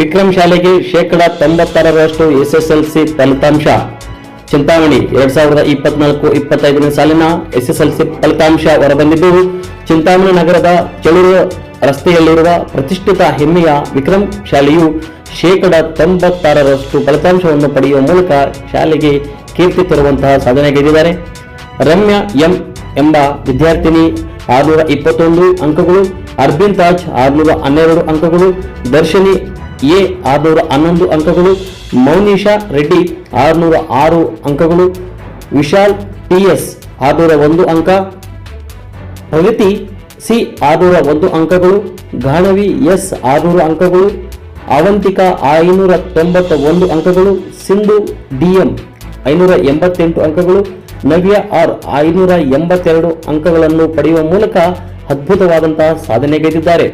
ವಿಕ್ರಮ್ ಶಾಲೆಗೆ ಶೇಕಡ ತೊಂಬತ್ತಾರರಷ್ಟು ಎಸ್ಎಸ್ಎಲ್ಸಿ ಫಲಿತಾಂಶ. ಚಿಂತಾಮಣಿ ಎರಡ್ ಸಾವಿರದ ಇಪ್ಪತ್ನಾಲ್ಕು ಇಪ್ಪತ್ತೈದನೇ ಸಾಲಿನ ಎಸ್ಎಸ್ಎಲ್ಸಿ ಫಲಿತಾಂಶ ಹೊರಬಂದಿದ್ದು, ಚಿಂತಾಮಣಿ ನಗರದ ಚಳೂರು ರಸ್ತೆಯಲ್ಲಿರುವ ಪ್ರತಿಷ್ಠಿತ ಹೆಮ್ಮೆಯ ವಿಕ್ರಮ್ ಶಾಲೆಯು ಶೇಕಡ ತೊಂಬತ್ತಾರರಷ್ಟು ಫಲಿತಾಂಶವನ್ನು ಪಡೆಯುವ ಮೂಲಕ ಶಾಲೆಗೆ ಕೀರ್ತಿ ತರುವಂತಹ ಸಾಧನೆಗೈದಿದ್ದಾರೆ ರಮ್ಯಾ ಎಂ ಎಂಬ ವಿದ್ಯಾರ್ಥಿನಿ, ಆರುನೂರ ಇಪ್ಪತ್ತೊಂದು ಅಂಕಗಳು ಅರ್ಬಿನ್ ತಾಜ್ ಆರುನೂರ ಹನ್ನೆರಡು ಅಂಕಗಳು, ದರ್ಶಿನಿ ಎ ಆರುನೂರ ಹನ್ನೊಂದು ಅಂಕಗಳು ಮೌನಿಷಾ ರೆಡ್ಡಿ ಆರುನೂರ ಆರು ಅಂಕಗಳು, ವಿಶಾಲ್ ಟಿ ಎಸ್ ಆರುನೂರ ಒಂದು ಅಂಕ, ಪ್ರಗತಿ ಸಿ ಆರುನೂರ ಒಂದು ಅಂಕಗಳು, ಗಾಣವಿ ಎಸ್ ಆರುನೂರು ಅಂಕಗಳು, ಅವಂತಿಕಾ ಐನೂರ ತೊಂಬತ್ತ ಒಂದು ಅಂಕಗಳು, ಸಿಂಧು ಡಿಎಂ ಐನೂರ ಎಂಬತ್ತೆಂಟು ಅಂಕಗಳು, ನವ್ಯ ಆರ್ ಐನೂರ ಎಂಬತ್ತೆರಡು ಅಂಕಗಳನ್ನು ಪಡೆಯುವ ಮೂಲಕ ಅದ್ಭುತವಾದಂತಹ ಸಾಧನೆಗೈದಿದ್ದಾರೆ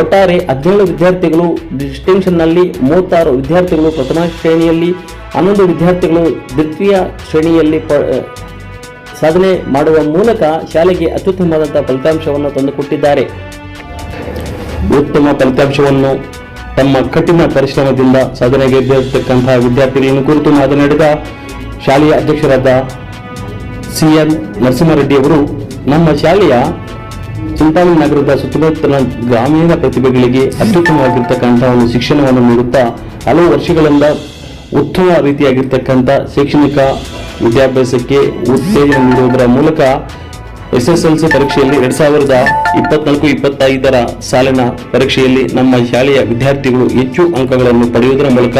ಒಟ್ಟಾರೆ ಹದಿನೇಳು ವಿದ್ಯಾರ್ಥಿಗಳು ಡಿಸ್ಟಿಂಕ್ಷನ್ನಲ್ಲಿ ಮೂವತ್ತಾರು ವಿದ್ಯಾರ್ಥಿಗಳು ಪ್ರಥಮ ಶ್ರೇಣಿಯಲ್ಲಿ, ಹನ್ನೊಂದು ವಿದ್ಯಾರ್ಥಿಗಳು ದ್ವಿತೀಯ ಶ್ರೇಣಿಯಲ್ಲಿ ಸಾಧನೆ ಮಾಡುವ ಮೂಲಕ ಶಾಲೆಗೆ ಅತ್ಯುತ್ತಮವಾದಂಥ ಫಲಿತಾಂಶವನ್ನು ತಂದುಕೊಟ್ಟಿದ್ದಾರೆ. ಉತ್ತಮ ಫಲಿತಾಂಶವನ್ನು ತಮ್ಮ ಕಠಿಣ ಪರಿಶ್ರಮದಿಂದ ಸಾಧನೆಗೆ ಸಾಧನೆಗೈದಿರತಕ್ಕಂತಹ ವಿದ್ಯಾರ್ಥಿಗಳನ್ನು ಕುರಿತು ಮಾತನಾಡಿದ ಶಾಲೆಯ ಅಧ್ಯಕ್ಷರಾದ ಸಿ ಎನ್ ನರಸಿಂಹರೆಡ್ಡಿಯವರು ನಮ್ಮ ಶಾಲೆಯ ಚಿಂತಾಮಣಿ ನಗರದ ಸುತ್ತಮುತ್ತಲ ಗ್ರಾಮೀಣ ಪ್ರತಿಭೆಗಳಿಗೆ ಅತ್ಯುತ್ತಮವಾಗಿರ್ತಕ್ಕಂಥ ಒಂದು ಶಿಕ್ಷಣವನ್ನು ನೀಡುತ್ತಾ ಹಲವು ವರ್ಷಗಳಿಂದ ಉತ್ತಮ ರೀತಿಯಾಗಿರ್ತಕ್ಕಂಥ ಶೈಕ್ಷಣಿಕ ವಿದ್ಯಾಭ್ಯಾಸಕ್ಕೆ ಉತ್ತೇಜನ ನೀಡುವುದರ ಮೂಲಕ ಎಸ್ ಎಸ್ ಎಲ್ ಸಿ ಪರೀಕ್ಷೆಯಲ್ಲಿ ಎರಡ್ ಸಾವಿರದ ಇಪ್ಪತ್ನಾಲ್ಕು, ಇಪ್ಪತ್ತೈದರ ಸಾಲಿನ ಪರೀಕ್ಷೆಯಲ್ಲಿ ನಮ್ಮ ಶಾಲೆಯ ವಿದ್ಯಾರ್ಥಿಗಳು ಹೆಚ್ಚು ಅಂಕಗಳನ್ನು ಪಡೆಯುವುದರ ಮೂಲಕ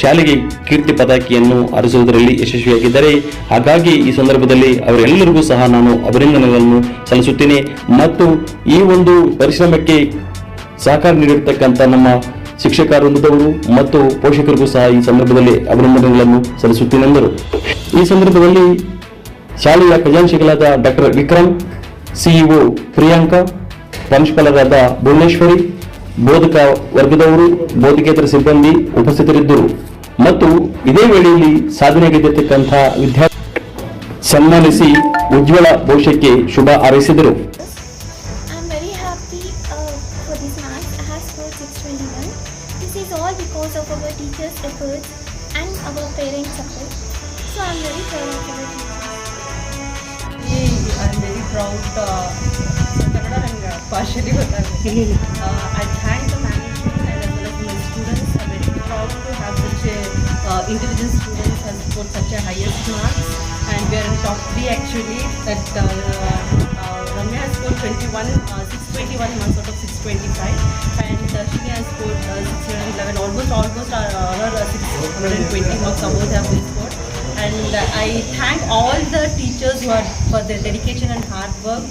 ಶಾಲೆಗೆ ಕೀರ್ತಿ ಪತಾಕಿಯನ್ನು ಅರಸುವುದರಲ್ಲಿ ಯಶಸ್ವಿಯಾಗಿದ್ದಾರೆ. ಹಾಗಾಗಿ ಈ ಸಂದರ್ಭದಲ್ಲಿ ಅವರೆಲ್ಲರಿಗೂ ಸಹ ನಾನು ಅಭಿನಂದನೆಗಳನ್ನು ಸಲ್ಲಿಸುತ್ತೇನೆ. ಮತ್ತು ಈ ಒಂದು ಪರಿಶ್ರಮಕ್ಕೆ ಸಹಕಾರ ನೀಡಿರ್ತಕ್ಕಂಥ ನಮ್ಮ ಶಿಕ್ಷಕ ಮತ್ತು ಪೋಷಕರಿಗೂ ಸಹ ಈ ಸಂದರ್ಭದಲ್ಲಿ ಅಭಿನಂದನೆಗಳನ್ನು ಸಲ್ಲಿಸುತ್ತೇನೆಂದರು ಈ ಸಂದರ್ಭದಲ್ಲಿ ಶಾಲೆಯ ಖಜಾಂಶಿಗಳಾದ ಡಾಕ್ಟರ್ ವಿಕ್ರಮ್, ಸಿಇಒ ಪ್ರಿಯಾಂಕ ಪ್ರಾಂಶುಪಾಲರಾದ ಭುವನೇಶ್ವರಿ, ಬೋಧಕ ವರ್ಗದವರು, ಬೋಧಕೇತರ ಸಿಬ್ಬಂದಿ ಉಪಸ್ಥಿತರಿದ್ದರು. ಮತ್ತು ಇದೇ ವೇಳೆಯಲ್ಲಿ ಸಾಧನೆ ಗೆದ್ದಿರ್ತಕ್ಕಂತಹ ವಿದ್ಯಾರ್ಥಿ ಸನ್ಮಾನಿಸಿ ಉಜ್ವಲ ಭವಿಷ್ಯಕ್ಕೆ ಶುಭ ಹಾರೈಸಿದರು. I'm very proud. Uh, Kannada ನಂಗೆ partially ಗೊತ್ತಾಗುತ್ತೆ. Uh, I thank the management and as well as my students. I'm very proud to have such a uh, intelligent students has scored such a highest marks and we are in top three actually. That uh, uh, Ramya has scored 21, uh, 621 marks out of 625 and uh, Shini has scored uh, 611. Almost almost uh, her uh, 620 marks above they have been scored and I thank all the teachers who are for their dedication and hard work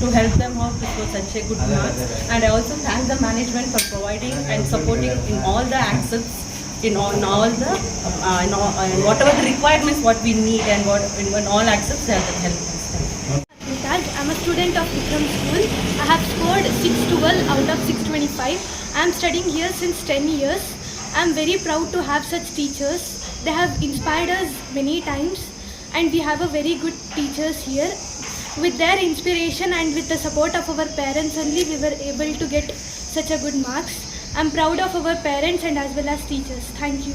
to help them out to score such a good marks and I also thank the management for providing and supporting in all the aspects in all, in all the uh, in all, whatever the requirements what we need and what in, in all aspects they have helped us. I'm a student of Vikram School. I have scored 612 out of 625. I'm studying here since 10 years. I'm very proud to have such teachers. They have inspired us many times and we have a very good teachers here. With their inspiration and with the support of our parents only we were able to get such a good marks. I'm proud of our parents and as well as teachers. Thank you.